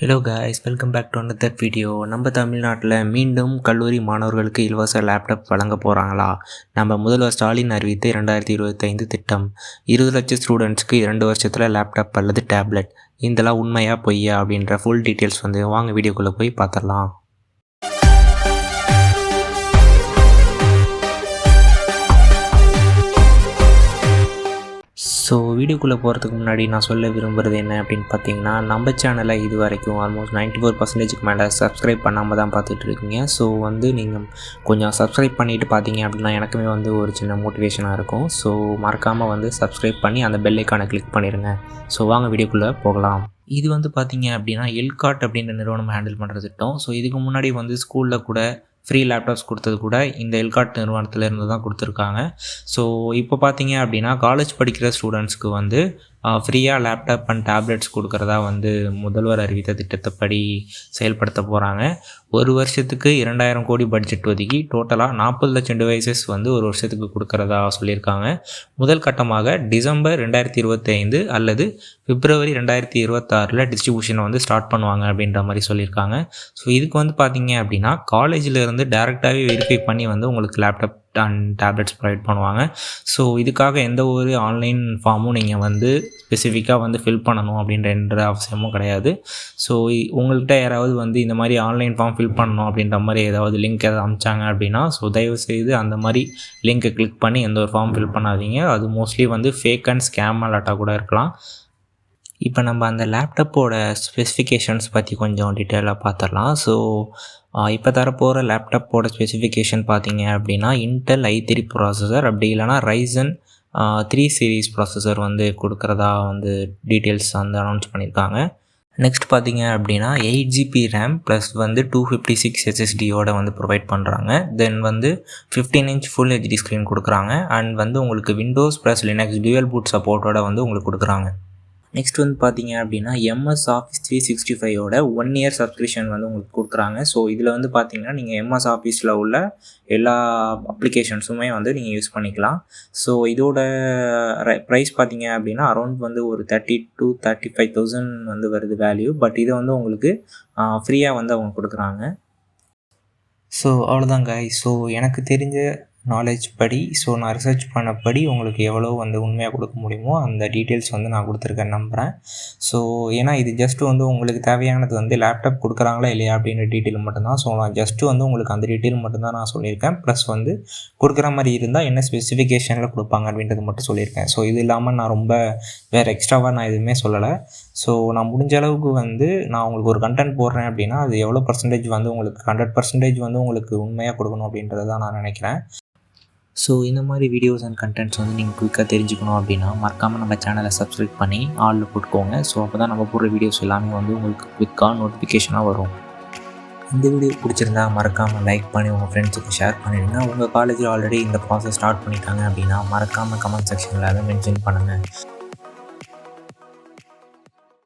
Hello guys welcome back to another video நம்ம தமிழ்நாட்டில் மீண்டும் கல்லூரி மாணவர்களுக்கு இலவச லேப்டாப் வழங்க போகிறாங்களா நம்ம முதல்வர் ஸ்டாலின் அறிவித்த இரண்டாயிரத்தி இருபத்தைந்து திட்டம். இருபது லட்சம் ஸ்டூடெண்ட்ஸ்க்கு இரண்டு வருஷத்தில் லேப்டாப் அல்லது டேப்லெட் இதெல்லாம் உண்மையாக பொய்யா அப்படின்ற ஃபுல் டீட்டெயில்ஸ் வந்து வாங்க வீடியோக்குள்ளே போய் பார்த்துடலாம். ஸோ வீடியோக்குள்ளே போகிறதுக்கு முன்னாடி நான் சொல்ல விரும்புகிறது என்ன அப்படின்னு பார்த்தீங்கன்னா நம்ம சேனலை இது வரைக்கும் ஆல்மோஸ்ட் நைன்ட்டி ஃபோர் பர்சன்டேஜ்க்கு மேலே சப்ஸ்கிரைப் பண்ணாமல் தான் பார்த்துட்டு இருக்கீங்க. ஸோ வந்து நீங்கள் கொஞ்சம் சப்ஸ்கிரைப் பண்ணிவிட்டு பார்த்தீங்க அப்படின்னா எனக்குமே வந்து ஒரு சின்ன மோட்டிவேஷனாக இருக்கும். ஸோ மறக்காமல் வந்து சப்ஸ்கிரைப் பண்ணி அந்த பெல்லைக்கான கிளிக் பண்ணிடுங்க ஸோ வாங்க வீடியோக்குள்ளே போகலாம். இது வந்து பார்த்தீங்க அப்படின்னா எல்காட் அப்படின்ற நிறுவனம் ஹேண்டில் பண்ணுற திட்டம். ஸோ இதுக்கு முன்னாடி வந்து ஸ்கூலில் கூட ஃப்ரீ லேப்டாப்ஸ் கொடுத்தது கூட இந்த எல்காட் நிறுவனத்தில் இருந்து தான் கொடுத்துருக்காங்க. ஸோ இப்போ பார்த்தீங்க அப்படின்னா காலேஜ் படிக்கிற ஸ்டூடெண்ட்ஸ்க்கு வந்து ஃப்ரீயாக லேப்டாப் அண்ட் டேப்லெட்ஸ் கொடுக்குறதா வந்து முதல்வர் அறிவித்த திட்டத்தைப்படி செயல்படுத்த போகிறாங்க ஒரு வருஷத்துக்கு இரண்டாயிரம் கோடி பட்ஜெட் ஒதுக்கி டோட்டலாக நாற்பது லட்சம் டிவைசஸ் வந்து ஒரு வருஷத்துக்கு கொடுக்குறதா சொல்லியிருக்காங்க. முதல் கட்டமாக டிசம்பர் ரெண்டாயிரத்தி இருபத்தைந்து அல்லது பிப்ரவரி ரெண்டாயிரத்தி இருபத்தாறில் டிஸ்ட்ரிபியூஷனை வந்து ஸ்டார்ட் பண்ணுவாங்க அப்படின்ற மாதிரி சொல்லியிருக்காங்க. ஸோ இதுக்கு வந்து பார்த்தீங்க அப்படின்னா காலேஜில் இருந்து டேரெக்டாகவே வெரிஃபை பண்ணி வந்து உங்களுக்கு லேப்டாப் அண்ட் டேப்லெட்ஸ் ப்ரொவைட் பண்ணுவாங்க. ஸோ இதுக்காக எந்த ஒரு ஆன்லைன் ஃபார்மும் நீங்கள் வந்து ஸ்பெசிஃபிக்காக வந்து ஃபில் பண்ணணும் அப்படின்ற என்ற அவசியமும் கிடையாது. ஸோ உங்கள்கிட்ட யாராவது வந்து இந்த மாதிரி ஆன்லைன் ஃபார்ம் ஃபில் பண்ணணும் அப்படின்ற மாதிரி ஏதாவது லிங்க் ஏதாவது அமிச்சாங்க அப்படின்னா ஸோ தயவு செய்து அந்த மாதிரி லிங்க்கை கிளிக் பண்ணி எந்த ஒரு ஃபார்ம் ஃபில் பண்ணாதீங்க. அது மோஸ்ட்லி வந்து ஃபேக் அண்ட் ஸ்கேம் அலாட்டாக கூட இருக்கலாம். இப்போ நம்ம அந்த லேப்டாப்போட ஸ்பெசிஃபிகேஷன்ஸ் பற்றி கொஞ்சம் டீட்டெயிலாக பார்த்துடலாம் ஸோ இப்போ தரப்போகிற லேப்டாப்போட ஸ்பெசிஃபிகேஷன் பார்த்தீங்க அப்படின்னா இன்டெல் ஐ த்ரீ ப்ராசஸர் அப்படி இல்லைனா ரைசன் த்ரீ சீரீஸ் ப்ராசஸர் வந்து கொடுக்குறதா வந்து டீட்டெயில்ஸ் வந்து அனௌன்ஸ் பண்ணியிருக்காங்க நெக்ஸ்ட் பார்த்தீங்க அப்படின்னா எயிட் ஜிபி ரேம் ப்ளஸ் வந்து டூ ஃபிஃப்டி சிக்ஸ் எஸ்எஸ்டியோட வந்து ப்ரொவைட் பண்ணுறாங்க தென் வந்து fifteen inch full HD screen கொடுக்குறாங்க. அண்ட் வந்து உங்களுக்கு Windows plus Linux dual boot சப்போர்ட்டோட வந்து உங்களுக்கு கொடுக்குறாங்க. நெக்ஸ்ட் வந்து பார்த்தீங்க அப்படின்னா எம்எஸ் ஆஃபீஸ் த்ரீ சிக்ஸ்டி ஃபைவோட ஒன் இயர் சப்ஸ்கிரிப்ஷன் வந்து உங்களுக்கு கொடுக்குறாங்க. ஸோ இதில் வந்து பார்த்தீங்கன்னா நீங்கள் எம்எஸ் ஆஃபீஸில் உள்ள எல்லா அப்ளிகேஷன்ஸுமே வந்து நீங்கள் யூஸ் பண்ணிக்கலாம். ஸோ இதோட ப்ரைஸ் பார்த்தீங்க அப்படின்னா அரௌண்ட் வந்து ஒரு thirty to thirty five thousand வந்து வருது வேல்யூ பட் இதை வந்து உங்களுக்கு ஃப்ரீயாக வந்து அவங்க கொடுக்குறாங்க. ஸோ அவ்வளோதாங்க ஸோ எனக்கு தெரிஞ்ச நாலேஜ் படி ஸோ நான் ரிசர்ச் பண்ணபடி உங்களுக்கு எவ்வளோ வந்து உண்மையாக கொடுக்க முடியுமோ அந்த டீட்டெயில்ஸ் வந்து நான் கொடுத்துருக்கேன் நம்புகிறேன் ஸோ ஏன்னா இது ஜஸ்ட்டு வந்து உங்களுக்கு தேவையானது வந்து லேப்டாப் கொடுக்குறாங்களா இல்லையா அப்படின்ற டீட்டெயில் மட்டும்தான் ஸோ நான் ஜஸ்ட்டு வந்து உங்களுக்கு அந்த டீட்டெயில் மட்டும்தான் நான் சொல்லியிருக்கேன். ப்ளஸ் வந்து கொடுக்குற மாதிரி இருந்தால் என்ன ஸ்பெசிஃபிகேஷனில் கொடுப்பாங்க அப்படின்றது மட்டும் சொல்லியிருக்கேன். ஸோ இது இல்லாமல் நான் ரொம்ப வேறு எக்ஸ்ட்ராவாக நான் எதுவுமே சொல்லலை. ஸோ நான் முடிஞ்ச அளவுக்கு வந்து நான் உங்களுக்கு ஒரு கண்டென்ட் போடுறேன் அப்படின்னா அது எவ்வளோ பர்சன்டேஜ் வந்து உங்களுக்கு ஹண்ட்ரட் பர்சன்டேஜ் வந்து உங்களுக்கு உண்மையாக கொடுக்கணும் அப்படின்றத நான் நினைக்கிறேன். ஸோ இந்த மாதிரி வீடியோஸ் அண்ட் கண்டென்ட்ஸ் வந்து நீங்கள் குயிக்காக தெரிஞ்சுக்கணும் அப்படின்னா மறக்காமல் நம்ம சேனலை சப்ஸ்கிரைப் பண்ணி ஆளில் போட்டுக்கோங்க. ஸோ அப்போ தான் நம்ம போடுற வீடியோஸ் எல்லாமே வந்து உங்களுக்கு குயிக்காக நோட்டிஃபிகேஷனாக வரும். இந்த வீடியோ பிடிச்சிருந்தா மறக்காமல் லைக் பண்ணி உங்கள் ஃப்ரெண்ட்ஸுக்கு ஷேர் பண்ணிடுங்க. உங்கள் காலேஜில் ஆல்ரெடி இந்த ப்ராசஸ் ஸ்டார்ட் பண்ணிட்டாங்க அப்படின்னா மறக்காமல் கமெண்ட் செக்ஷனில் அதை மென்ஷன் பண்ணுங்கள்